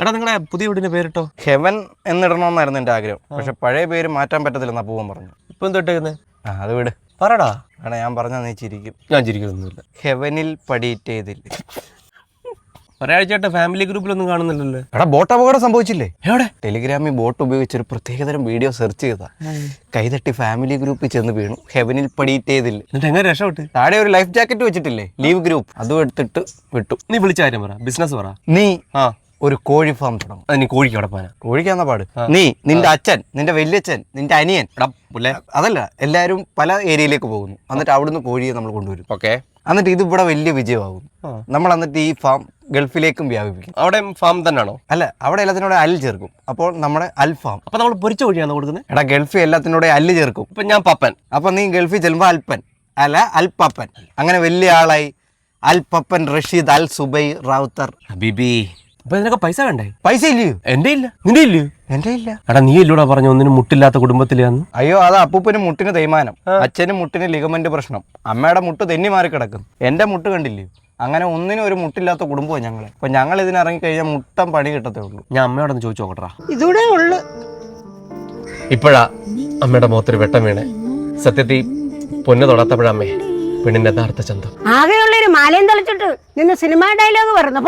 എടാ നിങ്ങളെ പുതിയ വീടിന്റെ പേരിട്ടോ? ഹെവൻ എന്നിടണമെന്നായിരുന്നു എന്റെ ആഗ്രഹം. പക്ഷെ പഴയ പേര് മാറ്റാൻ പറ്റത്തില്ലെന്ന് അപ്പൂവൻ പറഞ്ഞു ഇപ്പൊ തൊട്ടേക്കുന്നത് ആ അത് വിട്. പറടാ. വേണ ഞാൻ പറഞ്ഞാൽ നീ ചിരിക്കും. ഞാൻ ചിരിക്കുന്നൊന്നുമില്ല ഹെവനിൽ പടിയിട്ടേതില്ല ഒരാഴ്ചയായിട്ട് ഫാമിലി ഗ്രൂപ്പിലൊന്നും കാണുന്നില്ലല്ലോ. എടാ ബോട്ട് അപകടം സംഭവിച്ചില്ലേ? എവിടെ? ടെലിഗ്രാമിൽ ബോട്ട് ഉപയോഗിച്ച് ഒരു പ്രത്യേകതരം വീഡിയോ സെർച്ച് ചെയ്താ. കൈതട്ടി ഫാമിലി ഗ്രൂപ്പിൽ ചെന്ന് വീണു. ഹെവനിൽ പടിയിട്ടേതില്ല എന്നിട്ട് എങ്ങനെ രക്ഷപ്പെട്ട്? താഴെ ഒരു ലൈഫ് ജാക്കറ്റ് വെച്ചിട്ടില്ലേ? Leave group. അതും എടുത്തിട്ട് വിട്ടു. നീ വിളിച്ച കാര്യം പറ. ബിസിനസ് പറ. നീ ആ. ഒരു കോഴി ഫാം തുടങ്ങും. അത് നീ കോഴിക്ക് അവിടെ പോകാനാ. കോഴിക്കാന്ന പാട്? നീ നിന്റെ അച്ഛൻ നിന്റെ വല്യച്ഛൻ നിന്റെ അനിയൻ. അതല്ല എല്ലാരും പല ഏരിയയിലേക്ക് പോകുന്നു. എന്നിട്ട് അവിടുന്ന് കോഴിയെ നമ്മൾ കൊണ്ടുവരും. ഓക്കെ. എന്നിട്ട് ഇത് ഇവിടെ വലിയ വിജയമാകും നമ്മൾ എന്നിട്ട് ഈ ഫാം ഗൾഫിലേക്കും വ്യാപിപ്പിക്കും. അവിടെ ഫാം തന്നെയാണോ? അല്ല അവിടെ എല്ലാത്തിനോടെ അൽ ചേർക്കും. അപ്പോൾ നമ്മുടെ അൽ ഫാം അപ്പൊ നമ്മൾ പൊരിച്ച കോഴിയാണ് കൊടുക്കുന്നത്? എടാ ഗൾഫിൽ എല്ലാത്തിനോടെ അല്ല് ചേർക്കും. ഇപ്പൊ ഞാൻ പപ്പൻ. അപ്പൊ നീ ഗൾഫിൽ ചെല്ലുമ്പോൾ അൽപ്പൻ. അല്ല അൽപ്പപ്പൻ. അങ്ങനെ വലിയ ആളായി അൽ പപ്പൻ റഷീദ് അൽ സുബൈ റാവുത്തർ ബിബി. അപ്പൊ ഇതിനൊക്കെ പൈസ വേണ്ടേ? പൈസ ഇല്ലയോ എന്റെ ഇല്ല. നിന്റെ ഇല്ലയോ എന്റെ ഇല്ല. എടാ നീ ഇല്ലൂടെ പറഞ്ഞു ഒന്നിനും മുട്ടില്ലാത്ത കുടുംബത്തിലാന്ന്. അയ്യോ അത് അപ്പൂപ്പന് മുട്ടിന് തേയ്മാനം. അച്ഛന് മുട്ടിന് ലിഗമെന്റ് പ്രശ്നം. അമ്മയുടെ മുട്ട് തെന്നി മാറി കിടക്കും. എന്റെ മുട്ട് കണ്ടില്ലയോ അങ്ങനെ ഒന്നിനും ഒരു മുട്ടില്ലാത്ത കുടുംബമാണ് ഞങ്ങൾ. അപ്പൊ ഞങ്ങൾ ഇതിനിറങ്ങി ഇറങ്ങിക്കഴിഞ്ഞാൽ മുട്ടം പണി കിട്ടത്തേ ഉള്ളൂ ഞാൻ അമ്മയോടൊന്ന് ചോദിച്ചു നോക്കട്ടാ ഇതൂടെ ഉള്ളു. ഇപ്പോഴാ അമ്മയുടെ മുഖത്തൊരു വെട്ടം വീണേ. സത്യത്തിൽ പൊന്നു തൊടാത്തപ്പോഴമ്മേ പെണ്ണിന്റെ യഥാർത്ഥ ചന്തം. ആകെയുള്ളൊരു മാലയും തളിച്ചിട്ട് നിന്ന് സിനിമാ ഡയലോഗ് പറഞ്ഞു.